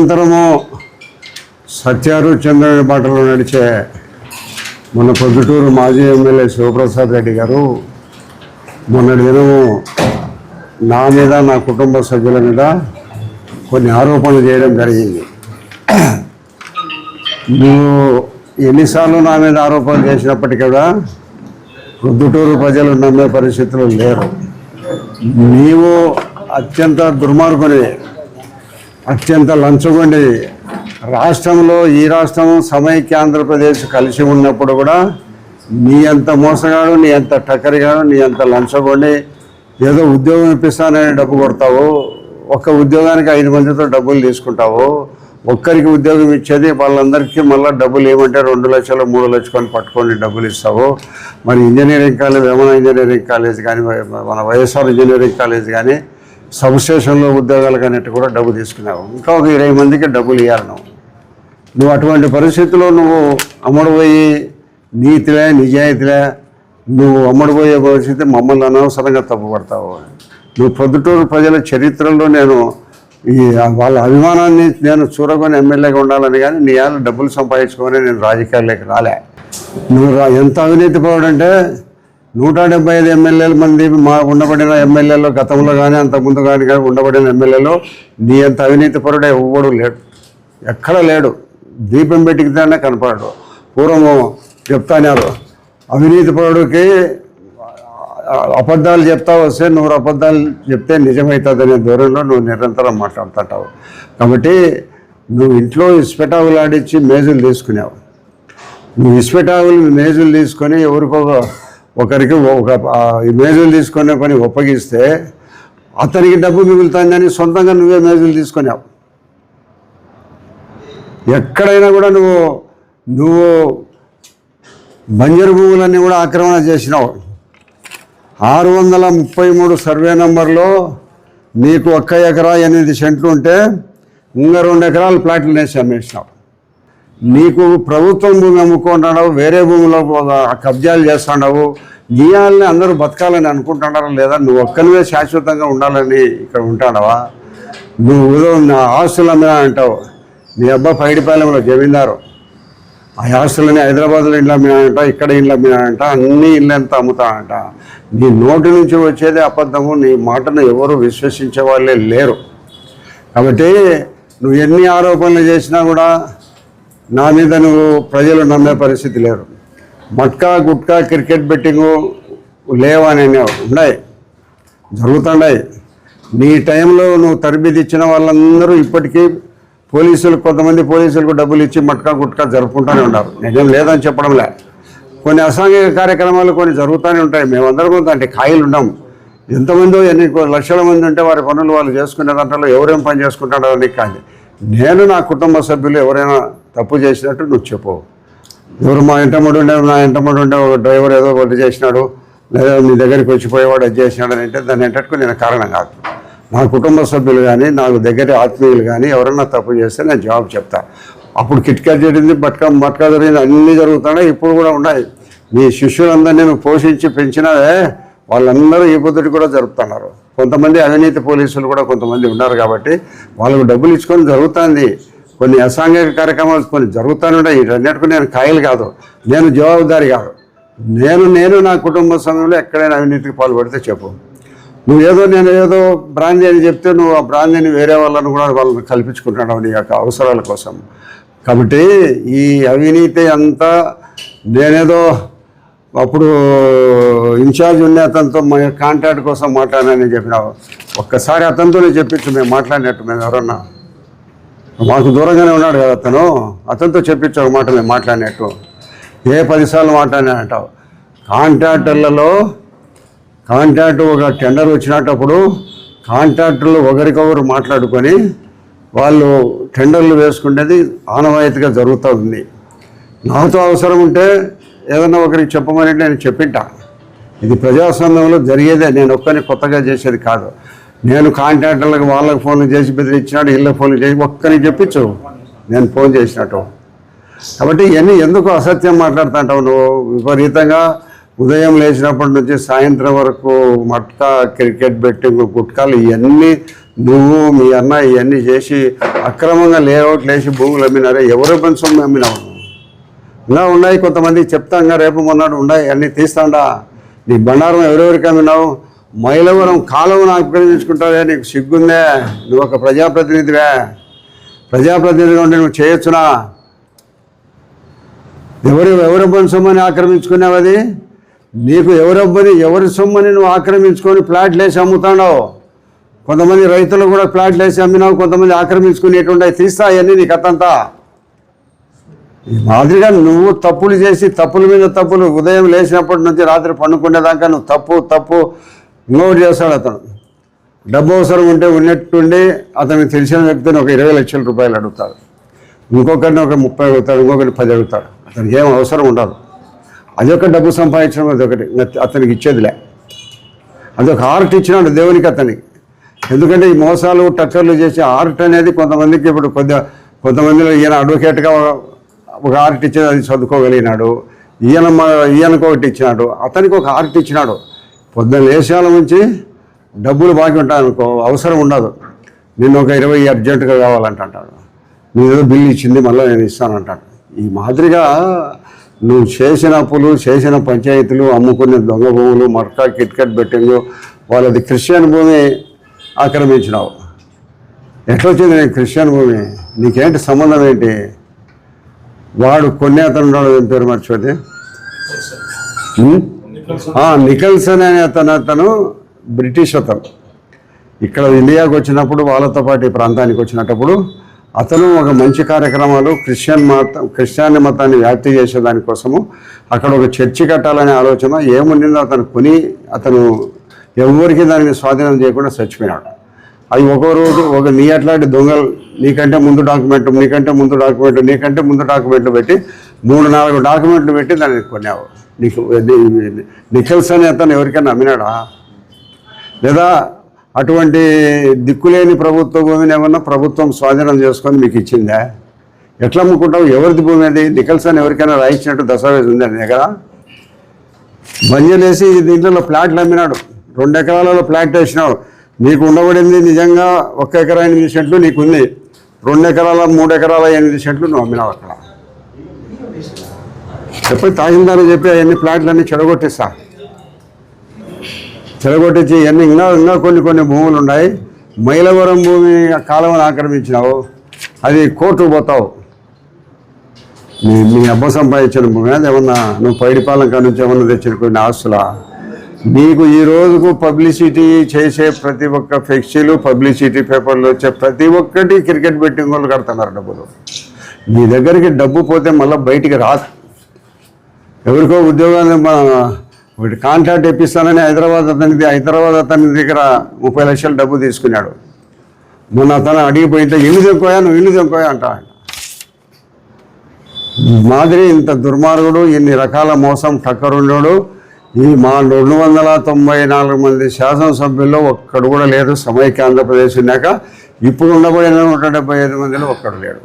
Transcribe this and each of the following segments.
నిరంతరము సత్యారు చంద్రుని బాటలో నడిచే మన పొద్దుటూరు మాజీ ఎమ్మెల్యే శివప్రసాద్ రెడ్డి గారు మొన్నటి దినము నా మీద నా కుటుంబ సభ్యుల మీద కొన్ని ఆరోపణలు చేయడం జరిగింది. నువ్వు ఎన్నిసార్లు నా మీద ఆరోపణలు చేసినప్పటికీ కూడా ప్రొద్దుటూరు ప్రజలు నమ్మే పరిస్థితులు లేరు. నీవు అత్యంత దుర్మార్గుని అత్యంత లంచగొండి. రాష్ట్రంలో ఈ రాష్ట్రం సమైక్య ఆంధ్రప్రదేశ్ కలిసి ఉన్నప్పుడు కూడా నీ అంత మోసగాడు నీ అంత టక్కరిగాడు నీ అంత లంచగొండి. ఏదో ఉద్యోగం ఇప్పిస్తానని డబ్బు కొడతావు ఒక్క ఉద్యోగానికి ఐదు మందితో డబ్బులు తీసుకుంటావు ఒక్కరికి ఉద్యోగం ఇచ్చేది వాళ్ళందరికీ మళ్ళీ డబ్బులు ఏమంటే రెండు లక్షలు మూడు లక్షలు పట్టుకొని డబ్బులు ఇస్తావు. మరి engineering college Vemana engineering college కానీ మన వైఎస్ఆర్ ఇంజనీరింగ్ కాలేజ్ కానీ సబ్స్టేషన్లో ఉద్యోగాలు కానీ కూడా డబ్బు తీసుకున్నావు. ఇంకా ఒక ఇరవై మందికి డబ్బులు ఇవ్వాలి నువ్వు. నువ్వు అటువంటి పరిస్థితుల్లో నువ్వు అమ్ముడుపోయి నీతిలే నిజాయితీలే నువ్వు అమ్ముడుపోయే పరిస్థితి మమ్మల్ని అనవసరంగా తప్పుపడతావు. నువ్వు పొద్దుటూరు ప్రజల చరిత్రలో నేను ఈ వాళ్ళ అభిమానాన్ని నేను చూరకొని ఎమ్మెల్యేగా ఉండాలని కానీ నీ యాళ్ళు డబ్బులు సంపాదించుకొని నేను రాజకీయాల్లోకి రాలే. నువ్వు రా ఎంత అవినీతి పోవడంటే నూట డెబ్బై ఐదు ఎమ్మెల్యేల మంది మా ఉండబడిన ఎమ్మెల్యేలు గతంలో కానీ అంతకుముందు కానీ కానీ ఉండబడిన ఎమ్మెల్యేలు నీ అంత అవినీతి పరుడే ఎవ్వడు లేడు. ఎక్కడ లేడు. దీపం పెట్టికితేనే కనపడడు. పూర్వము చెప్తాన్నారు అవినీతి పరుడికి అబద్ధాలు చెప్తా వస్తే నూరు అబద్ధాలు చెప్తే నిజమవుతుందనే దూరంలో నువ్వు నిరంతరం మాట్లాడుతుంటావు. కాబట్టి నువ్వు ఇంట్లో ఇస్పెటాకులాడిచ్చి మేజులు తీసుకున్నావు నువ్వు ఇస్పెటాకులు మేజులు తీసుకొని ఎవరికో ఒకరికి ఒక ఆ, మేజులు తీసుకునే పని ఒప్పగిస్తే అతనికి డబ్బు మిగులుతుందని సొంతంగా నువ్వే మేజులు తీసుకున్నావు ఎక్కడైనా కూడా నువ్వు నువ్వు బంజరు భూములన్నీ కూడా ఆక్రమణ చేసినావు. ఆరు వందల ముప్పై మూడు సర్వే నంబర్లో నీకు ఒక్క ఎకరా ఎనిమిది సెంట్లు ఉంటే ఇంకా రెండు ఎకరాలు ప్లాట్లు వేసి అమ్మేసినావు నీకు ప్రభుత్వం భూమి అమ్ముకుంటున్నావు వేరే భూమిలో కబ్జాలు చేస్తున్నావు గీయాలని అందరూ బతకాలని అనుకుంటున్నారా లేదా? నువ్వు ఒక్కనివే శాశ్వతంగా ఉండాలని ఇక్కడ ఉంటాడవా నువ్వు ఏదో నా ఆస్తులు అమ్మినా అంటావు. నీ అబ్బా పైడిపాలెంలో జమీందారు. ఆ ఆస్తులని హైదరాబాద్లో ఇంట్లో అమ్మినాడంట ఇక్కడ ఇంట్లో అమ్మినాడంట అన్ని ఇల్లు ఎంత నీ నోటి నుంచి వచ్చేదే అబద్ధము నీ మాటను ఎవరు విశ్వసించే వాళ్ళే లేరు. కాబట్టి నువ్వు ఎన్ని ఆరోపణలు చేసినా కూడా నా మీద నువ్వు ప్రజలు నమ్మే పరిస్థితి లేరు మట్కా గుట్కా క్రికెట్ బెట్టింగు లేవని ఉన్నాయి. జరుగుతున్నాయి. నీ టైంలో నువ్వు తరబిది ఇచ్చిన వాళ్ళందరూ ఇప్పటికీ పోలీసులు కొంతమంది పోలీసులకు డబ్బులు ఇచ్చి మట్కా గుట్కా జరుపుకుంటూనే ఉన్నారు. నిజం లేదని చెప్పడంలే. కొన్ని అసాంఘిక కార్యక్రమాలు కొన్ని జరుగుతూనే ఉంటాయి. మేమందరం అంటే ఖాయిలు ఉన్నాం. ఎంతమందో ఎన్ని లక్షల మంది ఉంటే వారి పనులు వాళ్ళు చేసుకునే దాంట్లో ఎవరేం పని చేసుకుంటారో అని కానీ నేను నా కుటుంబ సభ్యులు ఎవరైనా తప్పు చేసినట్టు నువ్వు చెప్పు. ఎవరు మా ఇంటమ్మడు ఉండే నా ఇంటమ్మడు ఉండే ఒక డ్రైవర్ ఏదో ఒకటి చేసినాడు లేదా నీ దగ్గరికి వచ్చిపోయేవాడు అది చేసినాడు అని అంటే దాన్ని ఏంటట్టుకు నేను కారణం కాదు. నా కుటుంబ సభ్యులు కానీ నాకు దగ్గర ఆత్మీయులు కానీ ఎవరన్నా తప్పు చేస్తే నేను జవాబు చెప్తా. అప్పుడు కిట్కా జరిగింది బట్క మట్కా జరిగింది అన్నీ జరుగుతున్నాయి ఇప్పుడు కూడా ఉన్నాయి. మీ శిష్యులందరినీ నువ్వు పోషించి పెంచినవే వాళ్ళందరూ ఈ పొద్దుటి కూడా జరుపుతున్నారు. కొంతమంది అవినీతి పోలీసులు కూడా కొంతమంది ఉన్నారు కాబట్టి వాళ్ళకు డబ్బులు ఇచ్చుకొని జరుగుతుంది. కొన్ని అసాంఘిక కార్యక్రమాలు కొన్ని జరుగుతూనే ఉంటాయి. వీటన్నిటికీ నేను కాయలు కాదు. నేను జవాబుదారి కాదు. నేను నేను నా కుటుంబ సమయంలో ఎక్కడైనా అవినీతికి పాల్పడితే చెప్పు. నువ్వు ఏదో నేను ఏదో బ్రాంది అని చెప్తే నువ్వు ఆ బ్రాందీని వేరే వాళ్ళని కూడా వాళ్ళని కల్పించుకుంటున్నావు నీ యొక్క అవసరాల కోసం. కాబట్టి ఈ అవినీతి అంతా నేనేదో అప్పుడు ఇన్ఛార్జ్ ఉండే అతనితో మా కాంటాక్ట్ కోసం మాట్లాడానని చెప్పినావు. ఒక్కసారి అతనితోనే చెప్పించు మేము మాట్లాడినట్టు మేము ఎవరన్నా. మాకు దూరంగానే ఉన్నాడు కదా అతను. అతనితో చెప్పించు ఒక మాట మేము మాట్లాడినట్టు. ఏ పదిసార్లు మాట్లాడినా అంటావు కాంట్రాక్టర్లలో కాంట్రాక్ట్ ఒక టెండర్ వచ్చినప్పుడు కాంట్రాక్టర్లు ఒకరికొకరు మాట్లాడుకొని వాళ్ళు టెండర్లు వేసుకునేది ఆనవాయితీగా జరుగుతూ ఉంది. నాతో అవసరం ఉంటే ఏదన్నా ఒకరికి చెప్పమని నేను చెప్పింటా. ఇది ప్రజాస్వామ్యంలో జరిగేదే. నేను ఒక్కని కొత్తగా చేసేది కాదు. నేను కాంట్రాక్టర్లకు వాళ్ళకి ఫోన్లు చేసి బెదిరించినాడు ఇళ్ళకి ఫోన్లు చేసి ఒక్కరికి చెప్పించు. నేను ఫోన్ చేసినట్టు. కాబట్టి ఇవన్నీ ఎందుకు అసత్యం మాట్లాడుతుంటావు నువ్వు? విపరీతంగా ఉదయం లేచినప్పటి నుంచి సాయంత్రం వరకు మట్కా క్రికెట్ బెట్టింగ్ గుట్కాలు ఇవన్నీ నువ్వు మీ అన్న ఇవన్నీ చేసి అక్రమంగా లేఅవుట్ లేచి భూములు అమ్మినారే. ఎవరో పని అమ్మినావు? ఇలా ఉన్నాయి కొంతమంది. చెప్తాంగా రేపు మొన్నటి ఉన్నాయి. అన్నీ తీస్తాండా. నీ బండారం ఎవరెవరికి అమ్మినావు? మైలవరం కాలువను ఆక్రమించుకుంటావే నీకు సిగ్గుందే. నువ్వు ఒక ప్రజాప్రతినిధివే. ప్రజాప్రతినిధిగా ఉంటే నువ్వు చేయొచ్చునా? ఎవరు ఎవరొబ్బని సొమ్మని ఆక్రమించుకున్నావు అది? నీకు ఎవరొబ్బని ఎవరి సొమ్మని నువ్వు ఆక్రమించుకొని ప్లాట్లు వేసి అమ్ముతాడావు? కొంతమంది రైతులు కూడా ప్లాట్లు వేసి అమ్మినావు కొంతమంది ఆక్రమించుకునేటువంటి తీస్తా అవన్నీ నీ కథంతా ఈ మాదిరిగా నువ్వు తప్పులు చేసి తప్పుల మీద తప్పులు ఉదయం లేచినప్పటి నుంచి రాత్రి పండుకునేదాకా నువ్వు తప్పు తప్పు ఇంకొకటి చేస్తాడు అతను. డబ్బు అవసరం ఉంటే ఉన్నట్టుండి అతనికి తెలిసిన వ్యక్తిని ఒక ఇరవై లక్షల రూపాయలు అడుగుతాడు. ఇంకొకరిని ఒక ముప్పై అడుగుతాడు ఇంకొకరిని పది అడుగుతాడు. అతనికి ఏం అవసరం ఉండదు. అదొక డబ్బు సంపాదించడం అదొకటి ఒకటి అతనికి ఇచ్చేదిలే. అదొక ఆర్ట్ ఇచ్చినాడు దేవునికి అతనికి. ఎందుకంటే ఈ మోసాలు టచ్చర్లు చేసే ఆర్ట్ అనేది కొంతమందికి ఇప్పుడు కొద్ది కొంతమందిలో ఈయన అడ్వకేట్గా ఒక ఆర్ట్ ఇచ్చేది అది చదువుకోగలిగినాడు. ఈయన మా ఈయనకు ఒకటి ఇచ్చినాడు. అతనికి ఒక ఆర్ట్ ఇచ్చినాడు. పొద్దున్న లేచాల నుంచి డబ్బులు బాకీ ఉంటాయి అనుకో అవసరం ఉండదు. నిన్ను ఒక ఇరవై అర్జెంటుగా కావాలంటాడు నీ ఏదో బిల్లు ఇచ్చింది మళ్ళీ నేను ఇస్తానంటాడు. ఈ మాదిరిగా నువ్వు చేసిన అప్పులు చేసిన పంచాయతీలు అమ్ముకునే దొంగ భూములు మర్కా కిట్కట్ బెట్టింగ్ వాళ్ళది క్రిస్టియన్ భూమి ఆక్రమించినావు. ఎట్లా వచ్చింది నీకు క్రిస్టియన్ భూమి? నీకేంటి సంబంధం ఏంటి? వాడు కొన్ని అతను ఉన్నాడు ఏం పేరు మర్చిపోతే? నికల్సన్ అనే అతను అతను బ్రిటిష్ అతను. ఇక్కడ ఇండియాకు వచ్చినప్పుడు వాళ్ళతో పాటు ఈ ప్రాంతానికి వచ్చినప్పుడు అతను ఒక మంచి కార్యక్రమాలు క్రిస్టియన్ మత క్రిస్టియన్ మతాన్ని వ్యాప్తి చేసే దానికోసము అక్కడ ఒక చర్చి కట్టాలనే ఆలోచన ఏముండిందో అతను కొని అతను ఎవరికి దానిని స్వాధీనం చేయకుండా చచ్చిపోయినాడు. అది ఒక రోజు ఒక నీ అట్లాంటి దొంగలు నీకంటే ముందు డాక్యుమెంట్ నీకంటే ముందు డాక్యుమెంట్ నీకంటే ముందు డాక్యుమెంట్లు పెట్టి మూడు నాలుగు డాక్యుమెంట్లు పెట్టి దాన్ని కొన్నావు. నీకు నిఖిల్స్ అనే అతను ఎవరికైనా అమ్మినాడా లేదా అటువంటి దిక్కులేని ప్రభుత్వ భూమిని ఏమన్నా ప్రభుత్వం స్వాధీనం చేసుకొని మీకు ఇచ్చిందా? ఎట్లా అమ్ముకుంటావు? ఎవరిది భూమి అది? నిఖల్స్ అని ఎవరికైనా రాయించినట్టు దస్తావేజ్ ఉంది నీ దగ్గర బంజలేసి దీంట్లో ప్లాట్లు అమ్మినాడు. రెండు ఎకరాలలో ప్లాట్ వేసినాడు నీకు ఉండబడింది నిజంగా ఒక్క ఎకరా ఎనిమిది సెంట్లు నీకుంది. రెండు ఎకరాల మూడు ఎకరాల ఎనిమిది సెంట్లు నువ్వు అమ్మినావు అక్కడ. చెప్పి తాగిందని చెప్పి అవన్నీ ప్లాట్లన్నీ చెడగొట్టిస్తా. చెడగొట్టించి ఇవన్నీ ఇంకా ఇంకా కొన్ని కొన్ని భూములు ఉన్నాయి. మైలవరం భూమి కాలువను ఆక్రమించినావు. అది కోర్టుకు పోతావు. మీ మీ అబ్బ సంపాదించిన భూమి ఏమన్నా నువ్వు పైడిపాలెం కాడ నుంచి ఏమన్నా తెచ్చిన కొన్ని ఆస్తులా? నీకు ఈ రోజుకు పబ్లిసిటీ చేసే ప్రతి ఒక్క ఫ్లెక్సీలు పబ్లిసిటీ పేపర్లు వచ్చే ప్రతి ఒక్కటి క్రికెట్ బెట్టింగ్ వాళ్ళు కడుతున్నారు డబ్బులు. నీ దగ్గరికి డబ్బు పోతే మళ్ళీ బయటికి రాదు ఎవరికో ఉద్యోగాన్ని వీటి కాంట్రాక్ట్ ఇప్పిస్తానని హైదరాబాద్ అతనికి హైదరాబాద్ అతని దగ్గర ముప్పై లక్షలు డబ్బు తీసుకున్నాడు. మొన్న అతను అడిగిపోయింటే ఇల్లు తెంకోయా నువ్వు ఇల్లు తెంకోయా అంట. మాదిరి ఇంత దుర్మార్గుడు ఇన్ని రకాల మోసం టక్కరుండోడు. ఈ మా రెండు వందల తొంభై నాలుగు మంది శాసనసభ్యుల్లో ఒక్కడు కూడా లేడు సమైక్య ఆంధ్రప్రదేశ్ ఉన్నాక ఇప్పుడు ఉండబడిన నూట డెబ్బై ఐదు మందిలో ఒక్కడు లేడు.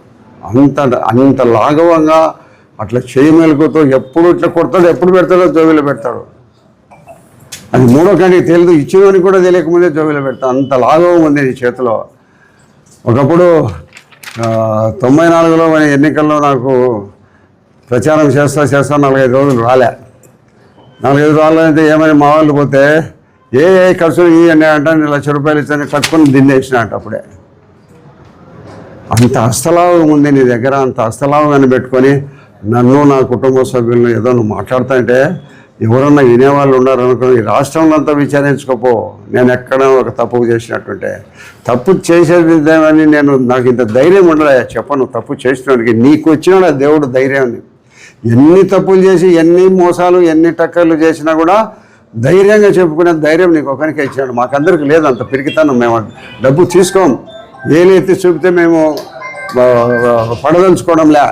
అంత అంత లాఘవంగా అట్లా చేయి మెలుకుతో ఎప్పుడు ఇట్లా కొడతాడు ఎప్పుడు పెడతాడో జోబిలో పెడతాడు అది మూడో కంటికి తెలియదు ఇచ్చినవని కూడా తెలియకముందే జోబిలో పెడతాడు అంత లాభం ఉంది నీ చేతిలో. ఒకప్పుడు తొంభై నాలుగులో మన ఎన్నికల్లో నాకు ప్రచారం చేస్తా చేస్తా నాలుగైదు రోజులు రాలే. నాలుగైదు రోజులైతే ఏమైనా మా వాళ్ళు పోతే ఏ ఏ ఖర్చులు ఈ అంటే నేను లక్ష రూపాయలు ఇచ్చాను కట్టుకొని దిన్నేసిన అంట అప్పుడే. అంత హస్తలాభం ఉంది నీ దగ్గర అంత హస్తలాభాన్ని పెట్టుకొని నన్ను నా కుటుంబ సభ్యులను ఏదో నువ్వు మాట్లాడుతుంటే ఎవరన్నా వినేవాళ్ళు ఉన్నారనుకో ఈ రాష్ట్రంలో అంతా విచారించుకోపో. నేను ఎక్కడ ఒక తప్పు చేసినట్టుంటే. తప్పు చేసేది ఇదేమని నేను నాకు ఇంత ధైర్యం ఉండలే. చెప్పను తప్పు చేసినానికి నీకు వచ్చినాడు దేవుడు ధైర్యం. ఎన్ని తప్పులు చేసి ఎన్ని మోసాలు ఎన్ని టక్కర్లు చేసినా కూడా ధైర్యంగా చెప్పుకునే ధైర్యం నీకు ఒకరికే ఇచ్చినాడు. మాకందరికి లేదు అంత పిరికితనం. మేము డబ్బు తీసుకోం. ఏలెత్తి చూపితే మేము పడదలుచుకోవడంలే.